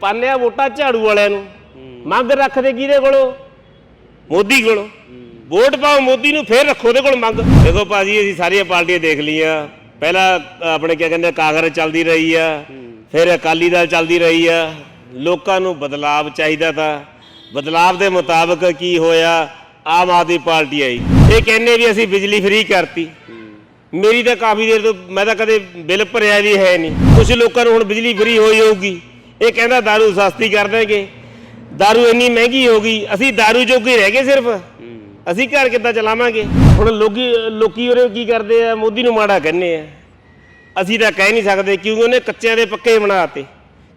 ਪਾਲਿਆ ਵੋਟਾਂ ਝਾੜੂ ਵਾਲਿਆਂ ਨੂੰ। ਮੰਗ ਰੱਖਦੇ ਕਿਹਦੇ ਕੋਲੋਂ? ਮੋਦੀ ਕੋਲੋਂ। ਵੋਟ ਪਾਓ ਮੋਦੀ ਨੂੰ ਫੇਰ ਰੱਖੋ ਉਹਦੇ ਕੋਲ ਮੰਗ। ਦੇਖੋ ਭਾਜੀ ਅਸੀਂ ਸਾਰੀਆਂ ਪਾਰਟੀਆਂ ਦੇਖ ਲਈਆਂ। ਪਹਿਲਾਂ ਆਪਣੇ ਕੀ ਕਹਿੰਦੇ ਕਾਂਗਰਸ ਚੱਲਦੀ ਰਹੀ ਆ। ਫਿਰ ਅਕਾਲੀ ਦਲ ਚੱਲਦੀ ਰਹੀ ਆ। ਲੋਕਾਂ ਨੂੰ ਬਦਲਾਵ ਚਾਹੀਦਾ ਤਾਂ ਬਦਲਾਵ ਦੇ ਮੁਤਾਬਕ ਕੀ ਹੋਇਆ ਆਮ ਆਦਮੀ ਪਾਰਟੀ ਆਈ। ਇਹ ਕਹਿੰਦੇ ਵੀ ਅਸੀਂ ਬਿਜਲੀ ਫ੍ਰੀ ਕਰਤੀ। ਮੇਰੀ ਤਾਂ ਕਾਫੀ ਦੇਰ ਤੋਂ ਮੈਂ ਤਾਂ ਕਦੇ ਬਿੱਲ ਭਰਿਆ ਵੀ ਹੈ ਨਹੀਂ। ਕੁਝ ਲੋਕਾਂ ਨੂੰ ਹੁਣ ਬਿਜਲੀ ਫ੍ਰੀ ਹੋਈ ਹੋਊਗੀ। ਇਹ ਕਹਿੰਦਾ दारू ਸਸਤੀ ਕਰ ਦੇਣਗੇ दारू ਇੰਨੀ ਮਹਿੰਗੀ ਹੋ ਗਈ ਅਸੀਂ दारू ਜੋਗੇ ਰਹਿ ਗਏ ਸਿਰਫ ਅਸੀਂ ਘਰ ਕਿੱਦਾਂ ਚਲਾਵਾਂਗੇ ਹੁਣ ਲੋਕੀ ਲੋਕੀ ਉਰੇ ਕੀ ਕਰਦੇ ਆ ਮੋਦੀ ਨੂੰ ਮਾੜਾ ਕਹਿੰਦੇ ਆ ਅਸੀਂ ਤਾਂ ਕਹਿ ਨਹੀਂ ਸਕਦੇ ਕਿਉਂਕਿ ਉਹਨੇ ਕੱਚਿਆਂ ਦੇ ਪੱਕੇ ਬਣਾਤੇ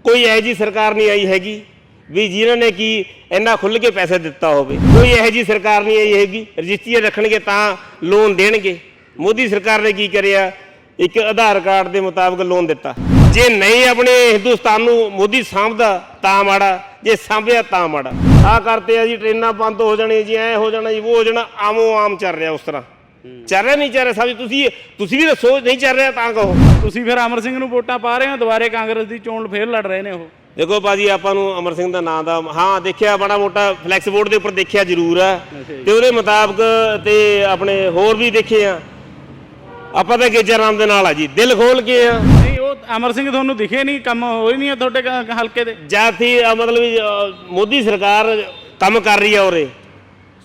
ਕੋਈ ਇਹੋ ਜੀ ਸਰਕਾਰ ਨਹੀਂ ਆਈ ਹੈਗੀ ਵੀ ਜਿਨ੍ਹਾਂ ਨੇ ਕੀ ਇੰਨਾ ਖੁੱਲ ਕੇ ਪੈਸੇ ਦਿੱਤਾ ਹੋਵੇ ਕੋਈ ਇਹੋ ਜੀ ਸਰਕਾਰ ਨਹੀਂ ਆਈ ਹੈਗੀ ਰਜਿਸਟਰੀਆਂ ਰੱਖਣਗੇ ਤਾਂ ਲੋਨ ਦੇਣਗੇ ਮੋਦੀ ਸਰਕਾਰ ਨੇ ਕੀ ਕਰਿਆ ਇੱਕ ਆਧਾਰ ਕਾਰਡ ਦੇ ਮੁਤਾਬਕ ਲੋਨ ਦਿੱਤਾ ਜੇ ਨਹੀਂ ਆਪਣੇ ਹਿੰਦੁਸਤਾਨ ਨੂੰ ਮੋਦੀ ਸਾਂਭਦਾ ਤਾਂ ਮਾੜਾ। ਜੇ ਸਾਂਭਿਆ ਤਾਂ ਮਾੜਾ। ਆ ਕਰਤੇ ਆ ਜੀ ਟ੍ਰੇਨਾਂ ਬੰਦ ਹੋ ਜਾਣੀਆਂ ਜੀ ਐ ਹੋ ਜਾਣਾ ਜੀ ਉਹ ਹੋ ਜਾਣਾ ਆਮੋ ਆਮ ਚੱਲ ਰਿਹਾ ਉਸ ਤਰ੍ਹਾਂ। ਚੱਲ ਰਿਹਾ ਨਹੀਂ ਚੱਲ ਰਿਹਾ ਸਾਹਿਬ ਤੁਸੀਂ ਤੁਸੀਂ ਵੀ ਦੱਸੋ ਨਹੀਂ ਚੱਲ ਰਿਹਾ ਤਾਂ ਕਹੋ। ਤੁਸੀਂ ਫਿਰ ਅਮਰ ਸਿੰਘ ਨੂੰ ਵੋਟਾਂ ਪਾ ਰਹੇ ਹੋ ਦੁਬਾਰੇ ਕਾਂਗਰਸ ਦੀ ਚੋਣ ਫੇਰ ਲੜ ਰਹੇ ਨੇ ਉਹ। ਦੇਖੋ ਬਾਜੀ ਆਪਾਂ ਨੂੰ ਅਮਰ ਸਿੰਘ ਦਾ ਨਾਂ ਦਾ ਹਾਂ ਦੇਖਿਆ ਬੜਾ ਮੋਟਾ ਫਲੈਕਸ ਬੋਰਡ ਦੇ ਉੱਪਰ ਦੇਖਿਆ ਜ਼ਰੂਰ ਆ ਤੇ ਉਹਦੇ ਮੁਤਾਬਕ ਤੇ ਆਪਣੇ ਹੋਰ ਵੀ ਦੇਖੇ ਆ। ਆਪਾਂ ਤਾਂ ਗੇਜਾ ਰਾਮ ਦੇ ਨਾਲ ਆ ਜੀ ਦਿਲ ਖੋਲ ਕੇ ਆ ਨਹੀਂ ਉਹ ਅਮਰ ਸਿੰਘ ਤੁਹਾਨੂੰ ਦਿਖੇ ਨਹੀਂ ਕੰਮ ਹੋਈ ਨਹੀਂ ਹੈ ਤੁਹਾਡੇ ਕ- ਹਲਕੇ ਦੇ ਜਾਤੀ ਮਤਲਬ ਵੀ, ਅ, ਮੋਦੀ ਸਰਕਾਰ ਕੰਮ ਕਰ ਰਹੀ ਆ ਉਰੇ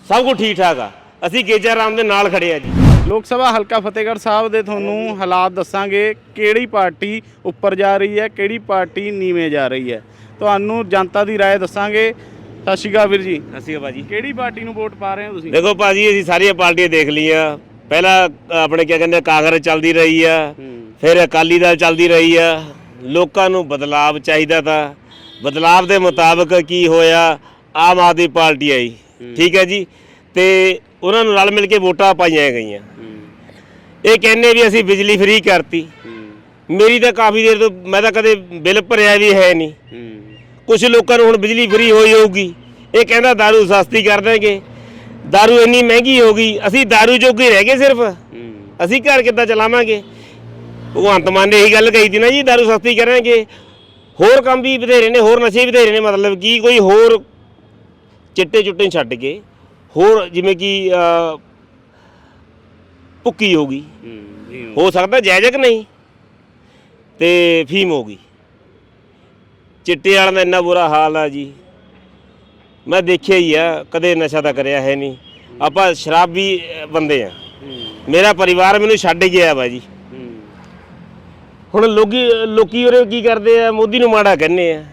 ਸਭ ਕੁਝ ਠੀਕ ਠਾਕ ਆ ਅਸੀਂ ਗੇਜਾ ਰਾਮ ਦੇ ਨਾਲ ਖੜੇ ਆ ਜੀ ਲੋਕ ਸਭਾ ਹਲਕਾ ਫਤਿਹਗੜ੍ਹ ਸਾਹਿਬ ਦੇ ਤੁਹਾਨੂੰ ਹਾਲਾਤ ਦੱਸਾਂਗੇ ਕਿਹੜੀ ਪਾਰਟੀ ਉੱਪਰ ਜਾ ਰਹੀ ਹੈ ਕਿਹੜੀ ਪਾਰਟੀ ਨੀਵੇਂ ਜਾ ਰਹੀ ਹੈ ਤੁਹਾਨੂੰ ਜਨਤਾ ਦੀ رائے ਦੱਸਾਂਗੇ ਸਤਿ ਸ਼੍ਰੀ ਅਕਾਲ ਵੀਰ ਜੀ ਅਸੀਂ ਬਾਜੀ ਕਿਹੜੀ ਪਾਰਟੀ ਨੂੰ ਵੋਟ ਪਾ ਰਹੇ ਹੋ ਤੁਸੀਂ ਦੇਖੋ ਭਾਜੀ ਅਸੀਂ ਸਾਰੀਆਂ ਪਾਰਟੀਆਂ ਦੇਖ ਲਈਆਂ ਪਹਿਲਾਂ ਆਪਣੇ ਕੀ ਕਹਿੰਦੇ ਕਾਂਗਰਸ ਚੱਲਦੀ ਰਹੀ ਆ ਫਿਰ ਅਕਾਲੀ ਦਲ ਚੱਲਦੀ ਰਹੀ ਆ। ਲੋਕਾਂ ਨੂੰ ਬਦਲਾਵ ਚਾਹੀਦਾ ਤਾਂ ਬਦਲਾਵ ਦੇ ਮੁਤਾਬਕ ਕੀ ਹੋਇਆ ਆਮ ਆਦਮੀ ਪਾਰਟੀ ਆਈ ਠੀਕ ਹੈ ਜੀ? ਤੇ ਉਹਨਾਂ ਨੂੰ ਰਲ ਮਿਲ ਕੇ ਵੋਟਾਂ ਪਾਈਆਂ ਗਈਆਂ। ਇਹ ਕਹਿੰਦੇ ਵੀ ਅਸੀਂ ਬਿਜਲੀ ਫ੍ਰੀ ਕਰਤੀ। ਮੇਰੀ ਤਾਂ ਕਾਫੀ ਦੇਰ ਤੋਂ ਮੈਂ ਤਾਂ ਕਦੇ ਬਿੱਲ ਭਰਿਆ ਵੀ ਹੈ ਨਹੀਂ। ਕੁਝ ਲੋਕਾਂ ਨੂੰ ਹੁਣ ਬਿਜਲੀ ਫ੍ਰੀ ਹੋਈ ਹੋਊਗੀ। ਇਹ ਕਹਿੰਦਾ दारू ਸਸਤੀ ਕਰ ਦੇਣਗੇ। दारू ਇੰਨੀ ਮਹਿੰਗੀ ਹੋ ਗਈ ਅਸੀਂ दारू ਜੋਗੇ ਰਹਿ ਗਏ ਸਿਰਫ ਅਸੀਂ ਘਰ ਕਿੱਦਾਂ ਚਲਾਵਾਂਗੇ ਭਗਵੰਤ ਮਾਨ ਨੇ ਇਹੀ ਗੱਲ ਕਹੀ ਸੀ ਨਾ ਜੀ दारू ਸਸਤੀ ਕਰਾਂਗੇ ਹੋਰ ਕੰਮ ਵੀ ਬਥੇਰੇ ਨੇ ਹੋਰ ਨਸ਼ੇ ਵੀ ਬਥੇਰੇ ਨੇ ਮਤਲਬ ਕੀ ਕੋਈ ਹੋਰ ਚਿੱਟੇ ਚੁੱਟੇ ਛੱਡ ਕੇ ਹੋਰ ਜਿਵੇਂ ਕਿ ਅਹ, ਭੁੱਕੀ ਹੋ ਗਈ ਹੋ ਸਕਦਾ ਜਾਇਜ਼ ਕਿ ਨਹੀਂ ਤੇ ਫੀਮ ਹੋ ਗਈ ਚਿੱਟੇ ਵਾਲਿਆਂ ਦਾ ਇੰਨਾ ਬੁਰਾ ਹਾਲ ਆ ਜੀ ਮੈਂ ਦੇਖਿਆ ਹੀ ਆ ਕਦੇ ਨਸ਼ਾ ਤਾਂ ਕਰਿਆ ਹੈ ਨਹੀਂ। ਆਪਾਂ ਸ਼ਰਾਬੀ ਬੰਦੇ ਆ। ਮੇਰਾ ਪਰਿਵਾਰ ਮੈਨੂੰ ਛੱਡ ਗਿਆ ਵਾ ਜੀ। ਹੁਣ ਲੋਕੀ ਲੋਕੀ ਉਰੇ ਕੀ ਕਰਦੇ ਆ ਮੋਦੀ ਨੂੰ ਮਾੜਾ ਕਹਿੰਦੇ ਆ।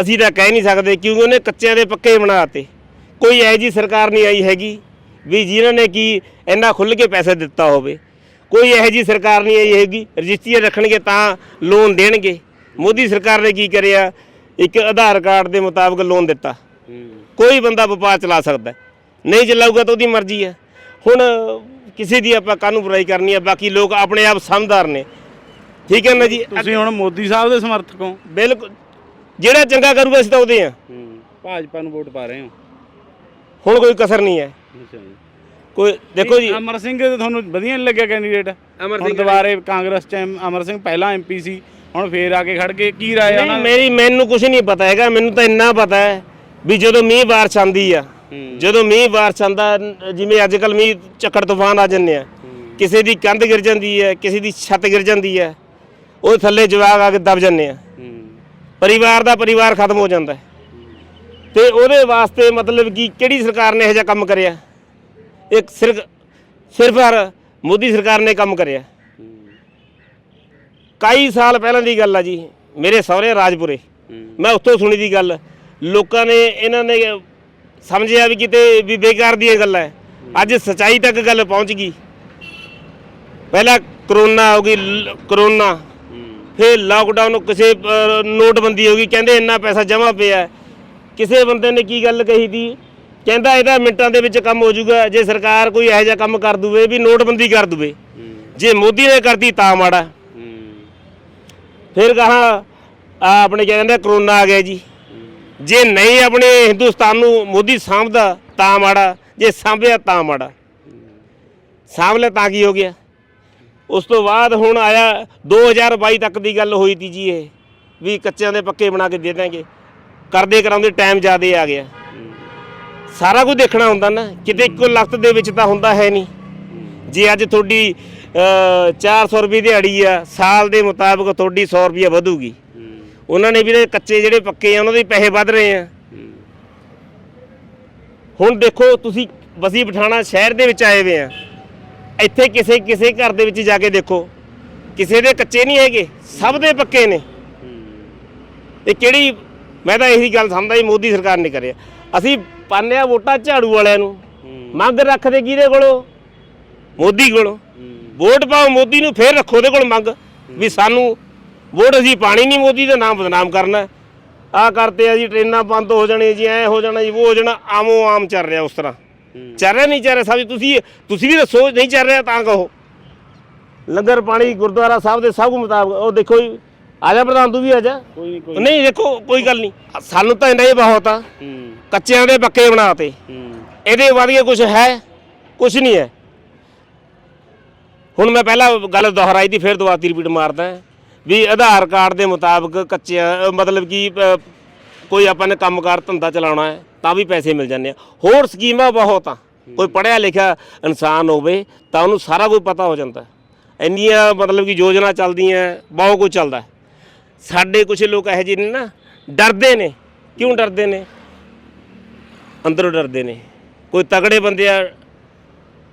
ਅਸੀਂ ਤਾਂ ਕਹਿ ਨਹੀਂ ਸਕਦੇ ਕਿਉਂਕਿ ਉਹਨੇ ਕੱਚਿਆਂ ਦੇ ਪੱਕੇ ਬਣਾਤੇ। ਕੋਈ ਇਹੋ ਜੀ ਸਰਕਾਰ ਨਹੀਂ ਆਈ ਹੈਗੀ ਵੀ ਜਿਨ੍ਹਾਂ ਨੇ ਕੀ ਇੰਨਾ ਖੁੱਲ ਕੇ ਪੈਸੇ ਦਿੱਤਾ ਹੋਵੇ। ਕੋਈ ਇਹੋ ਜੀ ਸਰਕਾਰ ਨਹੀਂ ਆਈ ਹੈਗੀ ਰਜਿਸਟਰੀਆਂ ਰੱਖਣਗੇ ਤਾਂ ਲੋਨ ਦੇਣਗੇ। ਮੋਦੀ ਸਰਕਾਰ ਨੇ ਕੀ ਕਰਿਆ? ਇੱਕ ਆਧਾਰ ਕਾਰਡ ਦੇ ਮੁਤਾਬਕ ਲੋਨ ਦਿੱਤਾ। ਕੋਈ ਬੰਦਾ ਵਪਾਰ ਚਲਾ ਸਕਦਾ। ਨਹੀਂ ਚਲਾਊਗਾ ਤਾਂ ਉਹਦੀ ਮਰਜ਼ੀ ਹੈ। ਹੁਣ ਕਿਸੇ ਦੀ ਆਪਾਂ ਕਾਹਨੂੰ ਬੁਰਾਈ ਕਰਨੀ ਹੈ ਬਾਕੀ ਲੋਕ ਆਪਣੇ ਆਪ ਸਮਝਦਾਰ ਨੇ। ਠੀਕ ਹੈ ਨਾ ਜੀ? ਤੁਸੀਂ ਹੁਣ ਮੋਦੀ ਸਾਹਿਬ ਦੇ ਸਮਰਥਕ ਹੋ। ਬਿਲਕੁਲ। ਜਿਹੜਾ ਚੰਗਾ ਕਰੂਗਾ ਅਸੀਂ ਤਾਂ ਉਹਦੇ ਆ ਭਾਜਪਾ ਨੂੰ ਵੋਟ ਪਾ ਰਹੇ ਹੋ। ਹੁਣ ਕੋਈ ਕਸਰ ਨਹੀਂ ਹੈ। ਕੋਈ ਦੇਖੋ ਜੀ। ਅਮਰ ਸਿੰਘ ਤੁਹਾਨੂੰ ਵਧੀਆ ਨਹੀਂ ਲੱਗਿਆ ਕੈਂਡੀਡੇਟ ਅਮਰ ਹੁਣ ਦੁਬਾਰੇ ਕਾਂਗਰਸ ਚ ਅਮਰ ਸਿੰਘ ਪਹਿਲਾਂ ਐਮਪੀ ਸੀ ਹੁਣ ਫੇਰ ਆ ਕੇ ਖੜ ਕੇ ਕੀ ਰਾਏ ਉਹਨਾਂ? ਮੇਰੀ ਮੈਨੂੰ ਕੁਝ ਨਹੀਂ ਪਤਾ ਹੈਗਾ। ਮੈਨੂੰ ਤਾਂ ਇੰਨਾ ਪਤਾ ਹੈ ਵੀ ਜਦੋਂ ਮੀਂਹ ਬਾਰਿਸ਼ ਆਂਦੀ ਆ ਜਦੋਂ ਮੀਂਹ ਬਾਰਿਸ਼ ਆਂਦਾ ਜਿਵੇਂ ਅੱਜ ਕੱਲ ਮੀਂਹ ਚੱਕੜ ਤੂਫਾਨ ਆ ਜੰਨੇ ਆ ਕਿਸੇ ਦੀ ਕੰਧ ਗਿਰ ਜਾਂਦੀ ਹੈ ਕਿਸੇ ਦੀ ਛੱਤ ਗਿਰ ਜਾਂਦੀ ਹੈ ਉਹ ਥੱਲੇ ਜਵਾਗ ਆ ਕੇ ਦਬ ਜੰਨੇ ਆ। ਪਰਿਵਾਰ ਦਾ ਪਰਿਵਾਰ ਖਤਮ ਹੋ ਜਾਂਦਾ ਤੇ ਉਹਦੇ ਵਾਸਤੇ ਮਤਲਬ ਕਿ ਕਿਹੜੀ ਸਰਕਾਰ ਨੇ ਇਹੋ ਜਿਹਾ ਕੰਮ ਕਰਿਆ? ਇੱਕ ਸਿਰਫ ਸਿਰਫ ਹਰ ਮੋਦੀ ਸਰਕਾਰ ਨੇ ਕੰਮ ਕਰਿਆ। ਕਈ ਸਾਲ ਪਹਿਲਾਂ ਦੀ ਗੱਲ ਆ ਜੀ ਮੇਰੇ ਸਹੁਰੇ ਰਾਜਪੁਰੇ। ਮੈਂ ਉੱਥੋਂ ਸੁਣੀ ਦੀ ਗੱਲ। ਲੋਕਾਂ ਨੇ ਇਹਨਾਂ ਨੇ ਸਮਝਿਆ ਵੀ ਕਿਤੇ ਵੀ ਬੇਕਾਰ ਦੀਆਂ ਗੱਲਾਂ ਹੈ ਅੱਜ ਸਚਾਈ ਤੱਕ ਗੱਲ ਪਹੁੰਚ ਗਈ। ਪਹਿਲਾਂ ਕਰੋਨਾ ਹੋ ਗਈ ਲ- ਕਰੋਨਾ। ਫਿਰ ਲਾਕਡਾਊਨ ਕਿਸੇ ਅਹ, ਨੋਟਬੰਦੀ ਹੋ ਗਈ ਕਹਿੰਦੇ ਇੰਨਾ ਪੈਸਾ ਜਮ੍ਹਾਂ ਪਿਆ। ਹੈ। ਕਿਸੇ ਬੰਦੇ ਨੇ ਕੀ ਗੱਲ ਕਹੀ ਦੀ ਕਹਿੰਦਾ ਇਹਦਾ ਮਿੰਟਾਂ ਦੇ ਵਿੱਚ ਕੰਮ ਹੋ ਜਾਊਗਾ। ਜੇ ਸਰਕਾਰ ਕੋਈ ਇਹੋ ਜਿਹਾ ਕੰਮ ਕਰ ਦੂਵੇ ਵੀ ਨੋਟਬੰਦੀ ਕਰ ਦੂਵੇ। ਜੇ ਮੋਦੀ ਨੇ ਕਰਤੀ ਤਾਂ ਮਾੜਾ। ਫਿਰ ਕਹਾ ਆਪਣੇ ਕਹਿੰਦੇ ਕਰੋਨਾ ਆ ਗਿਆ ਜੀ। ਜੇ ਨਹੀਂ ਆਪਣੇ ਹਿੰਦੁਸਤਾਨ ਨੂੰ ਮੋਦੀ ਸਾਂਭਦਾ ਤਾਂ ਮਾੜਾ ਜੇ ਸਾਂਭਿਆ ਤਾਂ ਮਾੜਾ। ਸਾਂਭ ਲਿਆ ਤਾਂ ਕੀ ਹੋ ਗਿਆ? ਉਸ ਤੋਂ ਬਾਅਦ ਹੁਣ ਆਇਆ 2022 ਤੱਕ ਦੀ ਗੱਲ ਹੋਈ ਤੀ ਜੀ ਇਹ ਵੀ ਕੱਚਿਆਂ ਦੇ ਪੱਕੇ ਬਣਾ ਕੇ ਦੇ ਦਾਂਗੇ ਕਰਦੇ ਕਰਾਉਂਦੇ ਟਾਈਮ ਜ਼ਿਆਦੇ ਆ ਗਿਆ। ਸਾਰਾ ਕੁਝ ਦੇਖਣਾ ਹੁੰਦਾ ਨਾ ਕਿਤੇ ਇੱਕੋ ਲਖਤ ਦੇ ਵਿੱਚ ਤਾਂ ਹੁੰਦਾ ਹੈ ਨਹੀਂ। ਜੇ ਅੱਜ ਤੁਹਾਡੀ ਅ, 400 ਰੁਪਏ ਦਿਹਾੜੀ ਆ ਸਾਲ ਦੇ ਮੁਤਾਬਕ ਤੁਹਾਡੀ 100 ਰੁਪਏ ਵਧੂਗੀ। ਉਹਨਾਂ ਨੇ ਵੀ ਜਿਹੜੇ ਕੱਚੇ ਜਿਹੜੇ ਪੱਕੇ ਆ ਉਹਨਾਂ ਦੇ ਪੈਸੇ ਵੱਧ ਰਹੇ ਆ। ਹੁਣ ਦੇਖੋ ਤੁਸੀਂ ਬਸੀ ਪਠਾਣਾ ਸ਼ਹਿਰ ਦੇ ਵਿੱਚ ਆਏ ਵੇ ਆ। ਇੱਥੇ ਕਿਸੇ ਕਿਸੇ ਘਰ ਦੇ ਵਿੱਚ ਜਾ ਕੇ ਦੇਖੋ ਕਿਸੇ ਦੇ ਕੱਚੇ ਨਹੀਂ ਹੈਗੇ ਸਭ ਦੇ ਪੱਕੇ ਨੇ। ਇਹ ਕਿਹੜੀ ਮੈਂ ਤਾਂ ਇਹੀ ਗੱਲ ਸਮਝਦਾ ਜੀ ਮੋਦੀ ਸਰਕਾਰ ਨੇ ਕਰਿਆ। ਅਸੀਂ ਹਾਂ ਵੋਟਾਂ ਝਾੜੂ ਵਾਲਿਆਂ ਨੂੰ। ਮੰਗ ਰੱਖਦੇ ਕਿਹਦੇ ਕੋਲੋਂ? ਮੋਦੀ ਕੋਲੋਂ। ਵੋਟ ਪਾਓ ਮੋਦੀ ਨੂੰ ਫੇਰ ਰੱਖੋ ਉਹਦੇ ਕੋਲ ਮੰਗ। ਵੀ ਸਾਨੂੰ ਵੋਟ ਅਸੀਂ ਪਾਣੀ ਨਹੀਂ ਮੋਦੀ ਦਾ ਨਾਮ ਬਦਨਾਮ ਕਰਨਾ। ਆ ਕਰਤੇ ਆ ਜੀ ਟ੍ਰੇਨਾਂ ਬੰਦ ਹੋ ਜਾਣੀਆਂ ਜੀ ਐ ਹੋ ਜਾਣਾ ਜੀ ਉਹ ਹੋ ਜਾਣਾ ਆਮੋ ਆਮ ਚੱਲ ਰਿਹਾ ਉਸ ਤਰ੍ਹਾਂ। ਚੱਲ ਰਿਹਾ ਨਹੀਂ ਚੱਲ ਰਿਹਾ ਸਾਹਿਬ ਤੁਸੀਂ ਤੁਸੀਂ ਵੀ ਦੱਸੋ ਨਹੀਂ ਚੱਲ ਰਿਹਾ ਤਾਂ ਕਹੋ। ਲੰਗਰ ਪਾਣੀ ਗੁਰਦੁਆਰਾ ਸਾਹਿਬ ਦੇ ਸਭ ਮੁਤਾਬਕ ਉਹ ਦੇਖੋ ਜੀ ਆ ਜਾ ਪ੍ਰਧਾਨ ਤੂੰ ਵੀ ਆ ਜਾ। ਨਹੀਂ ਦੇਖੋ ਕੋਈ ਗੱਲ ਨਹੀਂ। ਸਾਨੂੰ ਤਾਂ ਇੰਨਾ ਹੀ ਬਹੁਤ ਆ। ਕੱਚਿਆਂ ਦੇ ਪੱਕੇ ਬਣਾਤੇ ਇਹਦੇ ਵਧੀਆ ਕੁਝ ਹੈ ਕੁਝ ਨਹੀਂ ਹੈ। ਹੁਣ ਮੈਂ ਪਹਿਲਾਂ ਗੱਲ ਦੁਹਰਾਈ ਦੀ ਫਿਰ ਦੁਬਾਰਾ ਰਿਪੀਟ ਮਾਰਦਾ। ਵੀ ਆਧਾਰ ਕਾਰਡ ਦੇ ਮੁਤਾਬਕ ਕੱਚਿਆਂ ਮਤਲਬ ਕਿ ਕੋਈ ਆਪਾਂ ਨੇ ਕੰਮਕਾਰ ਧੰਦਾ ਚਲਾਉਣਾ ਹੈ, ਤਾਂ ਵੀ ਪੈਸੇ ਮਿਲ ਜਾਂਦੇ ਆ। ਹੋਰ ਸਕੀਮਾਂ ਬਹੁਤ ਆ। ਕੋਈ ਪੜ੍ਹਿਆ ਲਿਖਿਆ ਇਨਸਾਨ ਹੋਵੇ, ਤਾਂ ਉਹਨੂੰ ਸਾਰਾ ਕੁਝ ਪਤਾ ਹੋ ਜਾਂਦਾ। ਇੰਨੀਆਂ ਮਤਲਬ ਕਿ ਯੋਜਨਾ ਚੱਲਦੀਆਂ, ਬਹੁਤ ਕੁਝ ਚੱਲਦਾ। ਸਾਡੇ ਕੁਝ ਲੋਕ ਇਹੋ ਜਿਹੇ ਨੇ ਨਾ, ਡਰਦੇ ਨੇ। ਕਿਉਂ ਡਰਦੇ ਨੇ? ਅੰਦਰੋਂ ਡਰਦੇ ਨੇ। ਕੋਈ ਤਗੜੇ ਬੰਦੇ ਆ,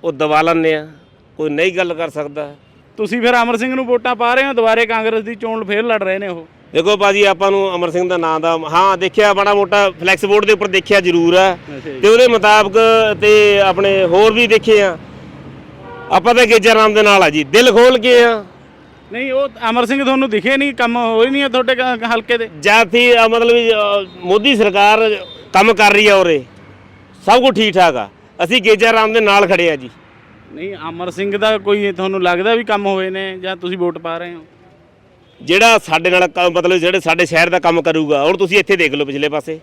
ਉਹ ਦਬਾ ਲੈਂਦੇ ਆ। ਕੋਈ ਨਹੀਂ ਗੱਲ ਕਰ ਸਕਦਾ। ਤੁਸੀਂ ਫਿਰ ਅਮਰ ਸਿੰਘ ਨੂੰ ਵੋਟਾਂ ਪਾ ਰਹੇ ਹੋ ਦੁਬਾਰੇ ਕਾਂਗਰਸ ਦੀ ਚੋਣ ਫੇਰ ਲੜ ਰਹੇ ਨੇ ਉਹ। ਦੇਖੋ ਬਾਜੀ ਆਪਾਂ ਨੂੰ ਅਮਰ ਸਿੰਘ ਦਾ ਨਾਂ ਦਾ ਹਾਂ ਦੇਖਿਆ ਬੜਾ ਮੋਟਾ ਫਲੈਕਸ ਬੋਰਡ ਦੇ ਉੱਪਰ ਦੇਖਿਆ ਜ਼ਰੂਰ ਜੀ। ਤੇ ਉਹਦੇ ਮੁਤਾਬਕ ਤੇ ਆਪਣੇ ਹੋਰ ਵੀ ਦੇਖੇ ਆ। ਆਪਾਂ ਤਾਂ ਗੇਜਾ ਰਾਮ ਦੇ ਨਾਲ ਆ ਜੀ। ਦਿਲ ਖੋਲ ਕੇ ਆ। ਨਹੀਂ ਉਹ ਅਮਰ ਸਿੰਘ ਤੁਹਾਨੂੰ ਦਿਖੇ ਨਹੀਂ ਕੰਮ ਹੋਏ ਨਹੀਂ ਤੁਹਾਡੇ ਹਲਕੇ ਦੇ। ਅ, ਮਤਲਬ ਮੋਦੀ ਸਰਕਾਰ ਕੰਮ ਕਰ ਰਹੀ ਆ ਉਰੇ। ਸਭ ਕੁਝ ਠੀਕ ਠਾਕ ਆ। ਅਸੀਂ ਗੇਜਾ ਰਾਮ ਦੇ ਨਾਲ ਖੜੇ ਆ ਜੀ। ਨਹੀਂ, ਅਮਰ ਸਿੰਘ ਦਾ ਕੋਈ ਤੁਹਾਨੂੰ ਲੱਗਦਾ ਵੀ ਕੰਮ ਹੋਏ ਨੇ ਜਾਂ ਤੁਸੀਂ ਵੋਟ ਪਾ ਰਹੇ ਹੋ? ਜਿਹੜਾ ਸਾਡੇ ਨਾਲ ਕ- ਮਤਲਬ ਜਿਹੜੇ ਸਾਡੇ ਸ਼ਹਿਰ ਦਾ ਕੰਮ ਕਰੂਗਾ ਹੁਣ ਤੁਸੀਂ ਇੱਥੇ ਦੇਖ ਲਓ ਪਿਛਲੇ ਪਾਸੇ।